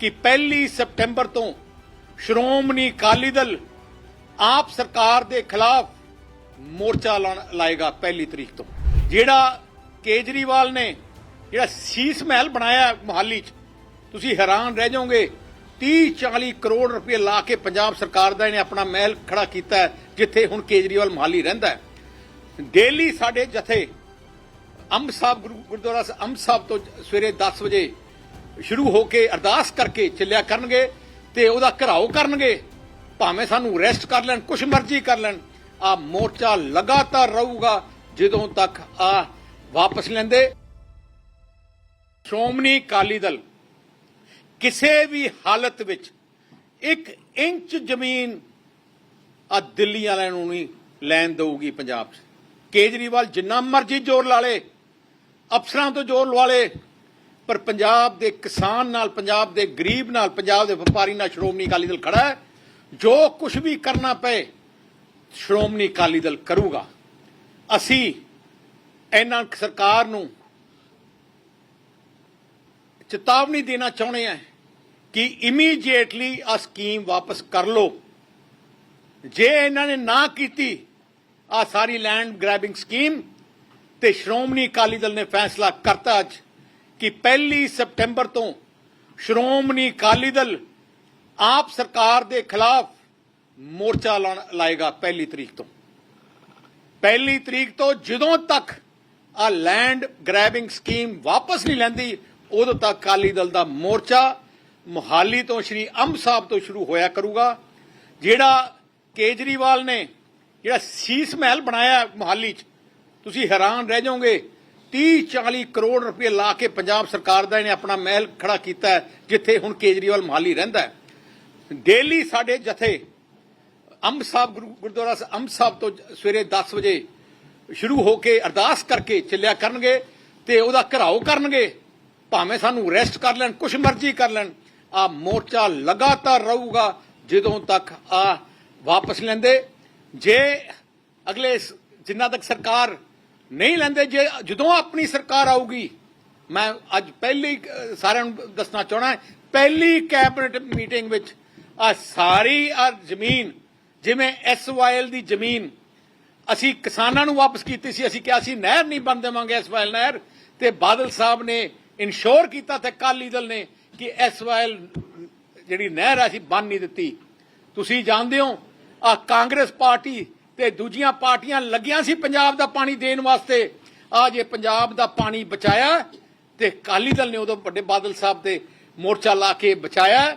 ਕਿ 1 ਸਪਟੈਂਬਰ ਤੋਂ ਸ਼੍ਰੋਮਣੀ ਅਕਾਲੀ ਦਲ ਆਪ ਸਰਕਾਰ ਦੇ ਖਿਲਾਫ ਮੋਰਚਾ ਲਾਉਣ- ਲਾਏਗਾ ਪਹਿਲੀ ਤਰੀਕ ਤੋਂ। ਜਿਹੜਾ ਕੇਜਰੀਵਾਲ ਨੇ ਜਿਹੜਾ ਸੀਸ ਮਹਿਲ ਬਣਾਇਆ ਹੈ ਮੁਹਾਲੀ 'ਚ, ਤੁਸੀਂ ਹੈਰਾਨ ਰਹਿ ਜਾਓਗੇ 30 40 ਕਰੋੜ ਰੁਪਏ ਲਾ ਕੇ ਪੰਜਾਬ ਸਰਕਾਰ ਦਾ ਇਹਨੇ ਆਪਣਾ ਮਹਿਲ ਖੜਾ ਕੀਤਾ ਜਿੱਥੇ ਹੁਣ ਕੇਜਰੀਵਾਲ ਮੁਹਾਲੀ ਰਹਿੰਦਾ ਡੇਲੀ ਸਾਡੇ ਜਥੇ ਅੰਬ ਸਾਹਿਬ, ਗੁਰੂ- ਗੁਰਦੁਆਰਾ ਅੰਬ ਸਾਹਿਬ ਤੋਂ ਸਵੇਰੇ 10 ਵਜੇ ਸ਼ੁਰੂ ਹੋ ਕੇ ਅਰਦਾਸ ਕਰਕੇ ਚੱਲਿਆ ਕਰਨਗੇ ਤੇ ਉਹਦਾ ਘਰਾਓ ਕਰਨਗੇ, ਭਾਵੇਂ ਸਾਨੂੰ ਅਰੈਸਟ ਕਰ ਲੈਣ, ਕੁਛ ਮਰਜ਼ੀ ਕਰ ਲੈਣ, ਆ ਮੋਰਚਾ ਲਗਾਤਾਰ ਰਹੂਗਾ ਜਦੋਂ ਤੱਕ ਆ ਵਾਪਸ ਲੈਂਦੇ। ਸ਼੍ਰੋਮਣੀ ਅਕਾਲੀ ਦਲ ਕਿਸੇ ਵੀ ਹਾਲਤ ਵਿੱਚ ਇੱਕ ਇੰਚ ਜ਼ਮੀਨ ਆ ਦਿੱਲੀ ਵਾਲਿਆਂ ਨੂੰ ਨਹੀਂ ਲੈਣ ਦਊਗੀ ਪੰਜਾਬ 'ਚ। ਕੇਜਰੀਵਾਲ ਜਿੰਨਾ ਮਰਜ਼ੀ ਜ਼ੋਰ ਲਾ ਲੇ, ਅਫਸਰਾਂ ਤੋਂ ਜ਼ੋਰ ਲਵਾ ਲੇ ਪਰ ਪੰਜਾਬ ਦੇ ਕਿਸਾਨ ਨਾਲ, ਪੰਜਾਬ ਦੇ ਗਰੀਬ ਨਾਲ, ਪੰਜਾਬ ਦੇ ਵਪਾਰੀ ਨਾਲ ਸ਼੍ਰੋਮਣੀ ਅਕਾਲੀ ਦਲ ਖੜਾ ਹੈ। ਜੋ ਕੁਝ ਵੀ ਕਰਨਾ ਪਏ, ਸ਼੍ਰੋਮਣੀ ਅਕਾਲੀ ਦਲ ਕਰੂਗਾ। ਅਸੀਂ ਇਹਨਾਂ ਸਰਕਾਰ ਨੂੰ ਚੇਤਾਵਨੀ ਦੇਣਾ ਚਾਹੁੰਦੇ ਹਾਂ ਕਿ ਇਮੀਡੀਏਟਲੀ ਆ ਸਕੀਮ ਵਾਪਸ ਕਰ ਲਓ। ਜੇ ਇਹਨਾਂ ਨੇ ਨਾ ਕੀਤੀ ਆ ਸਾਰੀ ਲੈਂਡ ਗ੍ਰੈਬਿੰਗ ਸਕੀਮ ਤੇ ਸ਼੍ਰੋਮਣੀ ਅਕਾਲੀ ਦਲ ਨੇ ਫੈਸਲਾ ਕਰਤਾ ਅੱਜ। ਕਿ 1 ਸਪਟੈਂਬਰ ਤੋਂ ਸ਼੍ਰੋਮਣੀ ਅਕਾਲੀ ਦਲ ਆਪ ਸਰਕਾਰ ਦੇ ਖਿਲਾਫ ਮੋਰਚਾ ਲਾਏਗਾ ਪਹਿਲੀ ਤਰੀਕ ਤੋਂ। ਪਹਿਲੀ ਤਰੀਕ ਤੋਂ ਜਦੋਂ ਤੱਕ ਆ ਲੈਂਡ ਗ੍ਰੈਬਿੰਗ ਸਕੀਮ ਵਾਪਸ ਨਹੀਂ ਲੈਂਦੀ, ਉਦੋਂ ਤੱਕ ਅਕਾਲੀ ਦਲ ਦਾ ਮੋਰਚਾ ਮੁਹਾਲੀ ਤੋਂ ਸ਼੍ਰੀ ਅੰਬ ਸਾਹਿਬ ਤੋਂ ਸ਼ੁਰੂ ਹੋਇਆ ਕਰੂਗਾ। ਜਿਹੜਾ ਕੇਜਰੀਵਾਲ ਨੇ ਜਿਹੜਾ ਸੀਸ ਮਹਿਲ ਬਣਾਇਆ ਹੈ ਮੁਹਾਲੀ 'ਚ, ਤੁਸੀਂ ਹੈਰਾਨ ਰਹਿ ਜਾਓਗੇ 30 40 ਕਰੋੜ ਰੁਪਏ ਲਾ ਕੇ ਪੰਜਾਬ ਸਰਕਾਰ ਦਾ ਇਹਨੇ ਆਪਣਾ ਮਹਿਲ ਖੜਾ ਕੀਤਾ ਹੈ, ਜਿੱਥੇ ਹੁਣ ਕੇਜਰੀਵਾਲ ਮੁਹਾਲੀ ਰਹਿੰਦਾ ਹੈ। ਡੇਲੀ ਸਾਡੇ ਜਥੇ ਅੰਬ ਸਾਹਿਬ ਗੁਰਦੁਆਰਾ ਅੰਬ ਸਾਹਿਬ ਤੋਂ ਸਵੇਰੇ 10 ਵਜੇ ਸ਼ੁਰੂ ਹੋ ਕੇ ਅਰਦਾਸ ਕਰਕੇ ਚੱਲਿਆ ਕਰਨਗੇ ਤੇ ਉਹਦਾ ਘਰਾਓ ਕਰਨਗੇ। ਭਾਵੇਂ ਸਾਨੂੰ ਰੈਸਟ ਕਰ ਲੈਣ ਕੁਛ ਮਰਜ਼ੀ ਕਰ ਲੈਣ ਆ ਮੋਰਚਾ ਲਗਾਤਾਰ ਰਹੂਗਾ ਜਦੋਂ ਤੱਕ ਆ ਵਾਪਸ ਲੈਂਦੇ। ਜੇ ਅਗਲੇ ਜਿੰਨਾ ਤੱਕ ਸਰਕਾਰ ਨਹੀਂ ਲੈਂਦੇ, ਜੇ ਜਦੋਂ ਆਪਣੀ ਸਰਕਾਰ ਆਊਗੀ, ਮੈਂ ਅੱਜ ਪਹਿਲੀ ਸਾਰਿਆਂ ਨੂੰ ਦੱਸਣਾ ਚਾਹਣਾ ਪਹਿਲੀ ਕੈਬਨਿਟ ਮੀਟਿੰਗ ਵਿੱਚ ਆ ਸਾਰੀ ਆ ਜ਼ਮੀਨ, ਜਿਵੇਂ ਐਸਵਾਈਐਲ ਦੀ ਜ਼ਮੀਨ, ਅਸੀਂ ਕਿਸਾਨਾਂ ਨੂੰ ਵਾਪਸ ਕੀਤੀ ਸੀ, ਅਸੀਂ ਕਿਹਾ ਸੀ, ਨਹਿਰ ਨਹੀਂ ਬਣ ਦੇਵਾਂਗੇ ਐਸਵਾਈਐਲ ਨਹਿਰ, ਤੇ ਬਾਦਲ ਸਾਹਿਬ ਨੇ ਇਨਸ਼ੋਰ ਕੀਤਾ ਤੇ ਅਕਾਲੀ ਦਲ ਨੇ ਕਿ ਐਸਵਾਈਐਲ ਜਿਹੜੀ ਨਹਿਰ ਆ, ਅਸੀਂ ਬੰਨ ਨਹੀਂ ਦਿੱਤੀ। ਤੁਸੀਂ ਜਾਣਦੇ ਹੋ, ਆ ਕਾਂਗਰਸ ਪਾਰਟੀ ਤੇ ਦੂਜੀਆਂ ਪਾਰਟੀਆਂ ਲੱਗੀਆਂ ਸੀ ਪੰਜਾਬ ਦਾ ਪਾਣੀ ਦੇਣ ਵਾਸਤੇ। ਆ ਜੇ ਪੰਜਾਬ ਦਾ ਪਾਣੀ ਬਚਾਇਆ ਤੇ ਕਾਲੀ ਦਲ ਨੇ ਉਦੋਂ ਵੱਡੇ ਬਾਦਲ ਸਾਹਿਬ ਤੇ ਮੋਰਚਾ ਲਾ ਕੇ ਬਚਾਇਆ।